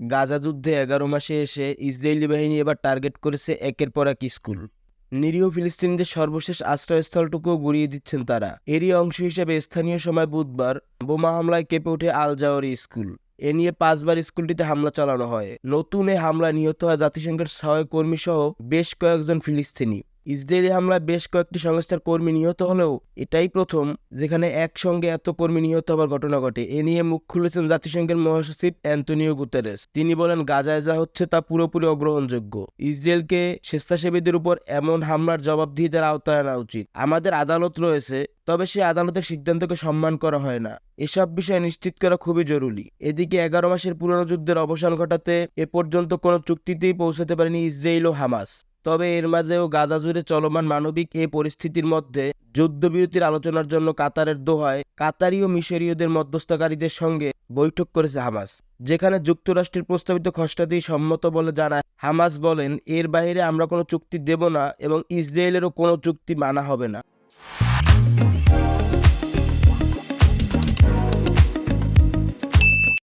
গাজা যুদ্ধে এগারো মাসে এসে ইসরায়েলি বাহিনী এবার টার্গেট করেছে একের পর এক স্কুল। নিরীহ ফিলিস্তিনিদের সর্বশেষ আশ্রয়স্থলটুকুও গুড়িয়ে দিচ্ছেন তারা। এরই অংশ হিসেবে স্থানীয় সময় বুধবার বোমা হামলায় কেঁপে ওঠে আল জাওয়ারি স্কুল। এ নিয়ে পাঁচবার স্কুলটিতে হামলা চালানো হয়। নতুন এ হামলায় নিহত হয় জাতিসংঘের সহায়ক কর্মী সহ বেশ কয়েকজন ফিলিস্তিনি। ইসরায়েলি হামলায় বেশ কয়েকটি সংস্থার কর্মী নিহত হলেও এটাই প্রথম যেখানে একসঙ্গে এত কর্মী নিহত হওয়ার ঘটনা ঘটে। এ নিয়ে মুখ খুলেছেন জাতিসংঘের মহাসচিব অ্যান্তনিও গুতেরেস। তিনি বলেন, গাজায় যা হচ্ছে তা পুরোপুরি অগ্রহণযোগ্য। ইসরায়েলকে স্বেচ্ছাসেবীদের উপর এমন হামলার জবাবদিহিতার আওতায় আনা উচিত। আমাদের আদালত রয়েছে, তবে সেই আদালতের সিদ্ধান্তকে সম্মান করা হয় না। এসব বিষয় নিশ্চিত করা খুবই জরুরি। এদিকে এগারো মাসের পুরনো যুদ্ধের অবসান ঘটাতে এ পর্যন্ত কোনো চুক্তিতেই পৌঁছাতে পারেনি ইসরায়েল ও হামাস। তবে এর মাঝেও গাদা জুড়ে চলমান মানবিক এই পরিস্থিতির মধ্যে যুদ্ধবিরতির আলোচনার জন্য কাতারের দোহায় কাতারি ও মিশরীয়দের মধ্যস্থকারীদের সঙ্গে বৈঠক করেছে হামাস, যেখানে যুক্তরাষ্ট্রের প্রস্তাবিত খসড়াতেই সম্মত বলে জানায়, হামাস বলেন, এর বাইরে আমরা কোনো চুক্তি দেব না এবং ইসরায়েলেরও কোনো চুক্তি মানা হবে না।